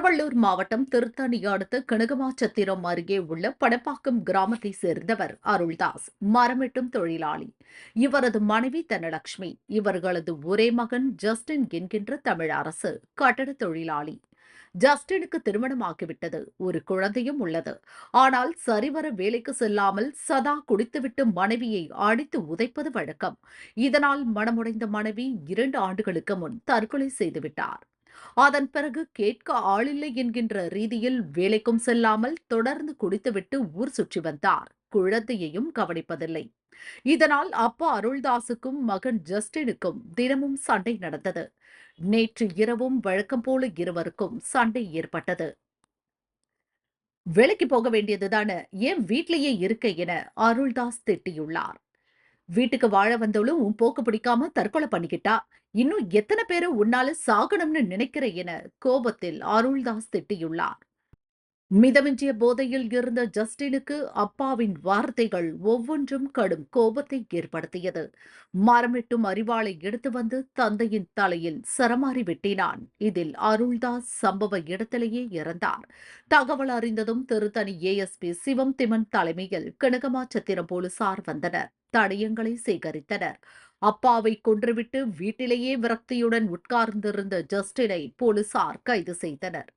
திருவள்ளூர் மாவட்டம் திருத்தணி அடுத்த கனகமாச்சத்திரம் அருகே உள்ள படப்பாக்கம் கிராமத்தை சேர்ந்தவர் அருள்தாஸ் மரமெட்டும் தொழிலாளி. இவரது மனைவி தனலட்சுமி இவர்களது ஒரே மகன் ஜஸ்டின் என்கின்ற தமிழ் அரசு கட்டட தொழிலாளி. ஜஸ்டினுக்கு திருமணமாகிவிட்டது ஒரு குழந்தையும் உள்ளது. ஆனால் சரிவர வேலைக்கு செல்லாமல் சதா குடித்துவிட்டு மனைவியை அடித்து உதைப்பது வழக்கம். இதனால் மனமுடைந்த மனைவி இரண்டு ஆண்டுகளுக்கு முன் தற்கொலை செய்துவிட்டார். அதன் பிறகு கேட்க ஆளில்லை என்கின்ற ரீதியில் வேலைக்கும் செல்லாமல் தொடர்ந்து குடித்துவிட்டு ஊர் சுற்றி வந்தார். குழந்தையையும் கவனிப்பதில்லை. இதனால் அப்பா அருள்தாஸுக்கும் மகன் ஜஸ்டினுக்கும் தினமும் சண்டை நடந்தது. நேற்று இரவும் வழக்கம் போல இருவருக்கும் சண்டை ஏற்பட்டது. வேலைக்கு போக வேண்டியதுதானே? ஏன் வீட்டிலேயே இருக்க? என அருள்தாஸ் திட்டியுள்ளார். வீட்டுக்கு வாழ வந்தவளும் உன் போக்கு பிடிக்காம தற்கொலை பண்ணிக்கிட்டா. இன்னும் எத்தனை பேரை உன்னால சாகணும்னு நினைக்கிற என கோபத்தில் அருள்தாஸ் திட்டியுள்ளார். மிதமிஞ்சிய போதையில் இருந்த ஜஸ்டினுக்கு அப்பாவின் வார்த்தைகள் ஒவ்வொன்றும் கடும் கோபத்தை ஏற்படுத்தியது. மரமிட்டும் அறிவாளை எடுத்து வந்து தந்தையின் தலையில் சரமாரி வெட்டினான். இதில் அருள்தாஸ் சம்பவ இடத்திலேயே இறந்தார். தகவல் அறிந்ததும் திருத்தணி ஏஎஸ்பி சிவம் திமன் தலைமையில் கனகமாச்சத்திரம் போலீசார் வந்தனர். தடயங்களை சேகரித்தனர். அப்பாவை கொன்றுவிட்டு வீட்டிலேயே விரக்தியுடன் உட்கார்ந்திருந்த ஜஸ்டினை போலீசார் கைது செய்தனர்.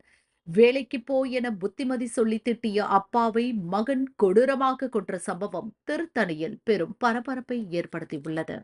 வேலைக்கு போ என புத்திமதி சொல்லி திட்டிய அப்பாவை மகன் கொடூரமாக கொன்ற சம்பவம் திருத்தணியில் பெரும் பரபரப்பை ஏற்படுத்தியுள்ளது.